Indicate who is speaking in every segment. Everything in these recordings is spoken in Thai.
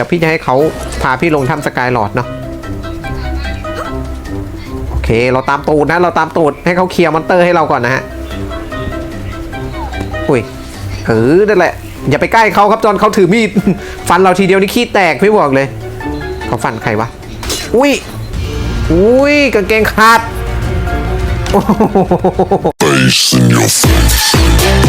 Speaker 1: แต่พี่จะให้เขาพาพี่ลงถ้ำสกายหลอดเนาะโอเคเราตามตูดนะ เราตามตูดให้เขาเคลียร์มอนเตอร์ให้เราก่อนนะฮะอุ้ยเออนั่นแหละ อย่าไปใกล้เขาครับจอนเขาถือมีดฟันเราทีเดียวนี่ขี้แตกพี่บอกเลยเขาฟันใครวะอุ้ยอุ้ยกางเกงขาด
Speaker 2: Face in your face.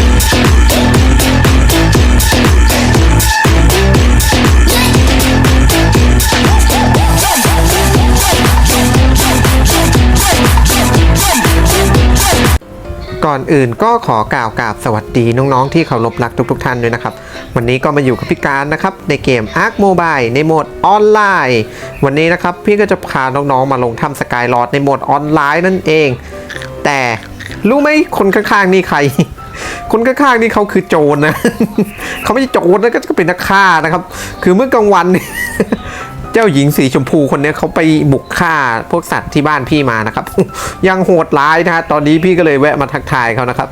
Speaker 1: ก่อนอื่นก็ขอกล่าวกราบสวัสดีน้องๆที่เคารพรักทุกๆท่านด้วยนะครับ วันนี้ก็มาอยู่กับพี่การนะครับ ในเกม Ark Mobile ในโหมดออนไลน์ วันนี้นะครับพี่ก็จะพาน้องๆมาลงถ้ำสกายลอดในโหมดออนไลน์นั่นเอง แต่รู้ไหมคนข้างๆนี่ใคร คนข้างๆนี่เขาคือโจรนะ เขาไม่ใช่โจรนะก็เป็นนักฆ่านะครับ คือเมื่อกลางวัน เจ้าหญิงสีชมพูคนนี้เขาไปบุกฆ่าพวกสัตว์ที่บ้านพี่มานะครับ ยังโหดร้ายนะฮะตอนนี้พี่ก็เลยแวะมาทักทายเขานะครับ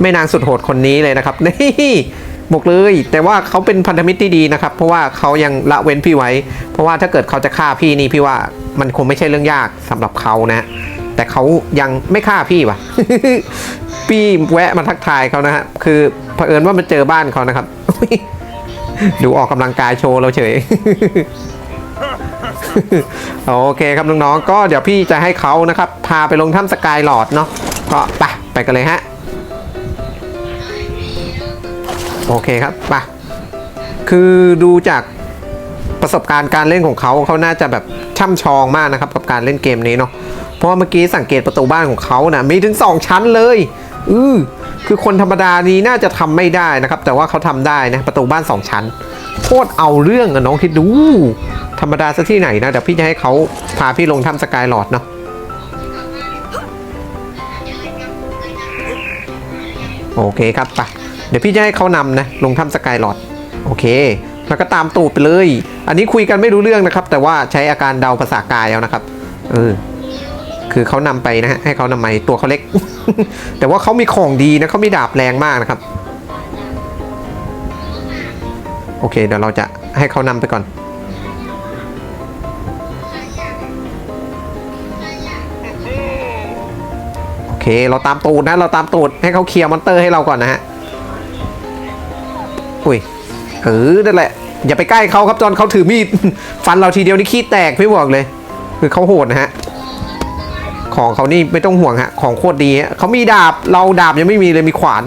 Speaker 1: แม่นางสุดโหดคนนี้เลยนะครับนี่บอกเลย แต่ว่าเขาเป็นพันธมิตรที่ดีนะครับ เพราะว่าเขายังละเว้นพี่ไว้ เพราะว่าถ้าเกิดเขาจะฆ่าพี่นี่พี่ว่ามันคงไม่ใช่เรื่องยากสำหรับเขานะ แต่เขายังไม่ฆ่าพี่วะพี่แวะมาทักทายเขานะฮะคือเผอิญว่ามันเจอบ้านเขานะครับ ดูออกกำลังกายโชว์เราเฉย โอเคครับน้องๆ ก็เดี๋ยวพี่จะให้เขานะครับ พาไปลงถ้ำสกายหลอดเนาะ ก็ไปไปกันเลยฮะ โอเคครับไปคือดูจากประสบการณ์การเล่นของเขาเขาน่าจะแบบช่ำชองมากนะครับกับการเล่นเกมนี้เนาะ เพราะเมื่อกี้สังเกตประตูบ้านของเขานะมีถึง 2 ชั้นเลย อือ คือคนธรรมดานี้น่าจะทำไม่ได้นะครับ แต่ว่าเขาทำได้นะประตูบ้าน 2 ชั้นโคตรเอาเรื่องอะน้องคิดดู ธรรมดาซะที่ไหนนะเดี๋ยวพี่จะให้เขาพาพี่ลงถ้ำสกายหลอดเนาะโอเคครับไปเดี๋ยวพี่จะให้เขานำนะลงถ้ำสกายหลอดโอเค แล้วก็ตามตูดไปเลย อันนี้คุยกันไม่รู้เรื่องนะครับ แต่ว่าใช้อาการเดาภาษากายเอานะครับเออ คือเขานำไปนะฮะให้เขานำไปตัวเขาเล็ก แต่ว่าเขามีของดีนะเขามีดาบแรงมากนะครับ โอเคเดี๋ยวเราจะให้เขานำไปก่อน โอเคเราตามตูดนะ เราตามตูดให้เขาเคลียร์มอนเตอร์ให้เราก่อนนะฮะอุ้ยเออนั่นแหละอย่าไปใกล้เขาครับจอนเขาถือมีดฟันเราทีเดียวนี่ขี้แตกพี่บอกเลย คือเขาโหดนะฮะ ของเขานี่ไม่ต้องห่วงฮะ ของโคตรดีฮะเขามีดาบ เราดาบยังไม่มีเลยมีขวาน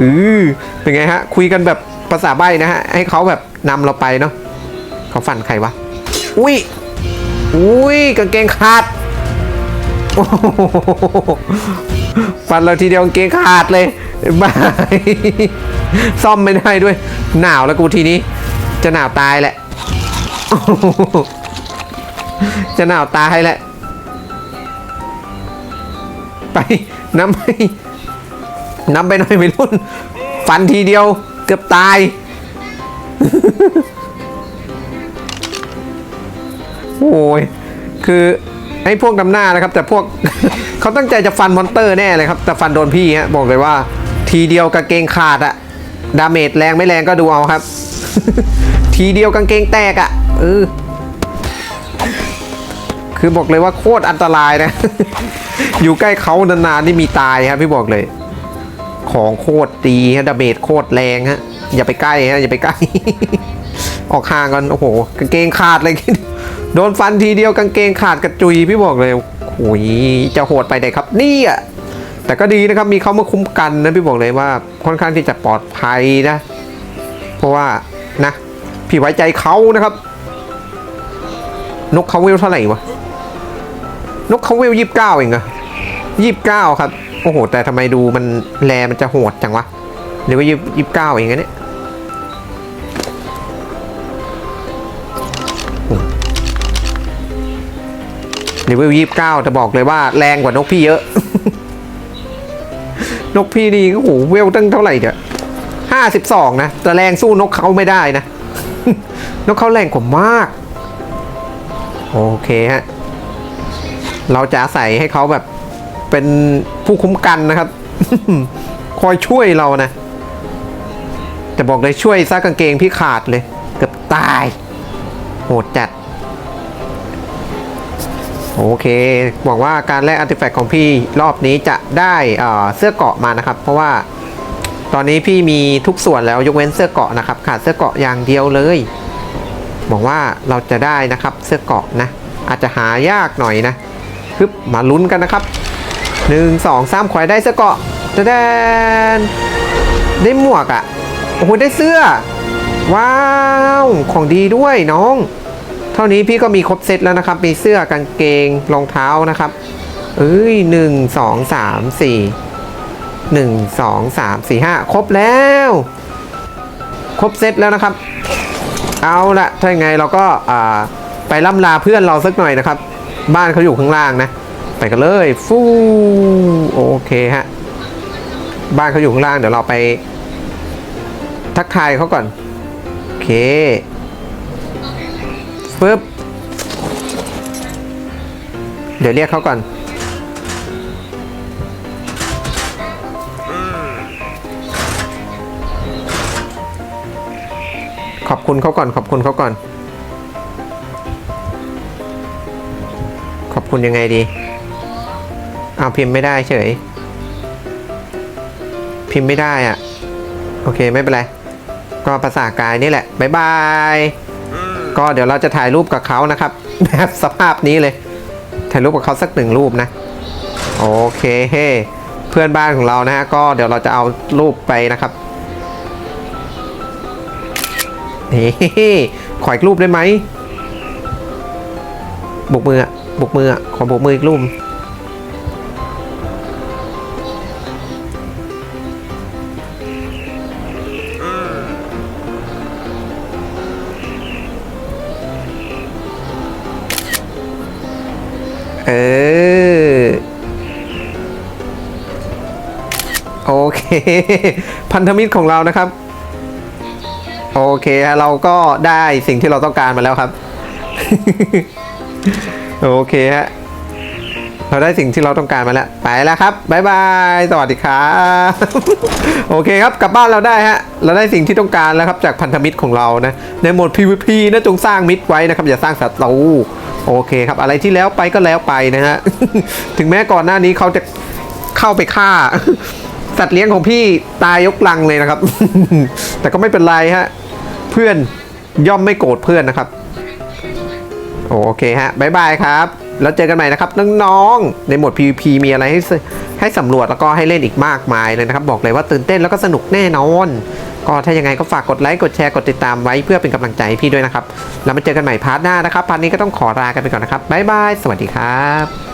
Speaker 1: อือเป็นไงฮะ คุยกันแบบภาษาใบ้นะฮะ ให้เขาแบบนำเราไปเนาะเขาฟันใครวะ อุ้ย อุ้ยกางเกงขาดโอ้โหฟันเราทีเดียวกางเกงขาดเลยบายซ่อมไม่ได้ด้วย หนาวแล้วกูทีนี้ จะหนาวตายแหละจะหนาวตายแหละ ไปนำไปนำไปหน่อยไม่รุ่น ฟันทีเดียวเกือบตาย โอ้ย คือไอ้พวกนำหน้านะครับ แต่พวกเขาตั้งใจจะฟันมอนเตอร์แน่เลยครับ แต่ฟันโดนพี่ฮะบอกเลยว่า ทีเดียวกางเกงขาดอะดาเมจแรงไม่แรงก็ดูเอาครับ ทีเดียวกางเกงแตกอะเออคือบอกเลยว่าโคตรอันตรายนะ อยู่ใกล้เขานานๆนี่มีตายครับพี่บอกเลย ของโคตรดีฮะดาเมจโคตรแรงฮะ อย่าไปใกล้ฮะอย่าไปใกล้ ออกห่างกันโอ้โหกางเกงขาดเลยโดนฟันทีเดียวกางเกงขาดกระจุยพี่บอกเลยโอ้ยจะโหดไปไหนครับนี่อะแต่ก็ดีนะครับมีเขามาคุ้มกันนะพี่บอกเลยว่าค่อนข้างที่จะปลอดภัยนะ เพราะว่านะพี่ไว้ใจเขานะครับ นกเขาเวลเท่าไหร่วะนกเขาเวลยี่สิบเก้าเองอะ ยี่สิบเก้าครับ โอ้โห แต่ทำไมดูมันแลมันจะโหดจังวะ หรือว่ายี่สิบเก้าเองเนี่ยเลเวลยี่สิบเก้าจะบอกเลยว่าแรงกว่านกพี่เยอะ นกพี่นี่โอ้โหเวลตั้งเท่าไหร่เดี๋ยวห้าสิบสองนะ แต่แรงสู้นกเขาไม่ได้นะ นกเขาแรงกว่ามาก โอเคฮะ เราจะอาศัยให้เขาแบบ เป็นผู้คุ้มกันนะครับ คอยช่วยเรานะ แต่บอกเลยช่วยซากกางเกงพี่ขาดเลย เกือบตาย โหดจัด โอเคหวังว่าการแลกอาร์ติแฟกต์ของพี่รอบนี้จะได้เสื้อเกาะมานะครับ เพราะว่าตอนนี้พี่มีทุกส่วนแล้วยกเว้นเสื้อเกาะนะครับ ขาดเสื้อเกาะอย่างเดียวเลยหวังว่าเราจะได้นะครับเสื้อเกาะนะ อาจจะหายากหน่อยนะฮึบมาลุ้นกันนะครับ หนึ่งสองสามขวายได้เสื้อเกาะจะแดนได้หมวกอะ่ะ โอ้โห ได้เสื้อ ว้าว ของดีด้วยน้อง เท่านี้พี่ก็มีครบเซตแล้วนะครับ มีเสื้อกางเกงรองเท้านะครับ เอ้ยหนึ่งสองสามสี่หนึ่งสองสามสี่ห้าครบแล้ว ครบเซตแล้วนะครับ เอาละถ้าอย่างไงเราก็ไปล่ำลาเพื่อนเราสักหน่อยนะครับ บ้านเขาอยู่ข้างล่างนะ ไปกันเลยฟูโอเคฮะ บ้านเขาอยู่ข้างล่างเดี๋ยวเราไป ทักทายเขาก่อน โอเคปึ๊บเดี๋ยวเรียกเขาก่อน ขอบคุณเขาก่อน ขอบคุณเขาก่อน ขอบคุณยังไงดี เอาพิมพ์ไม่ได้เฉย พิมพ์ไม่ได้อะโอเคไม่เป็นไร ก็ภาษากายนี่แหละบ๊ายบาย ก็เดี๋ยวเราจะถ่ายรูปกับเขานะครับ แบบสภาพนี้เลย ถ่ายรูปกับเขาสักหนึ่งรูปนะ โอเคเฮ้เพื่อนบ้านของเรานะฮะก็เดี๋ยวเราจะเอารูปไปนะครับนี่ขออีกรูปได้ไหมบุกมือบุกมือขอบุกมืออีกรูป เออ โอเค พันธมิตรของเรานะครับ โอเคฮะเราก็ได้สิ่งที่เราต้องการมาแล้วครับ โอเคฮะเราได้สิ่งที่เราต้องการมาแล้ว ไปแล้วครับบายบาย สวัสดีครับ โอเคครับ กลับบ้านเราได้ฮะ เราได้สิ่งที่ต้องการแล้วครับจากพันธมิตรของเรานะ ในโหมด PVP นะจงสร้างมิตรไว้นะครับ อย่าสร้างศัตรู โอเคครับ อะไรที่แล้วไปก็แล้วไปนะฮะ ถึงแม้ก่อนหน้านี้เขาจะเข้าไปฆ่า สัตว์เลี้ยงของพี่ตายยกลังเลยนะครับ แต่ก็ไม่เป็นไรฮะ เพื่อนย่อมไม่โกรธเพื่อนนะครับ โอเคฮะบายบายครับ แล้วเจอกันใหม่นะครับน้องๆ ในหมด PVP มีอะไรให้ให้สำรวจแล้วก็ให้เล่นอีกมากมายเลยนะครับ บอกเลยว่าตื่นเต้นแล้วก็สนุกแน่นอน ก็ถ้ายังไงก็ฝากกดไลค์กดแชร์กดติดตามไว้เพื่อเป็นกำลังใจให้พี่ด้วยนะครับแล้วมาเจอกันใหม่พาร์ทหน้านะครับพาร์ทนี้ก็ต้องขอลากันไปก่อนนะครับบ๊ายบายสวัสดีครับ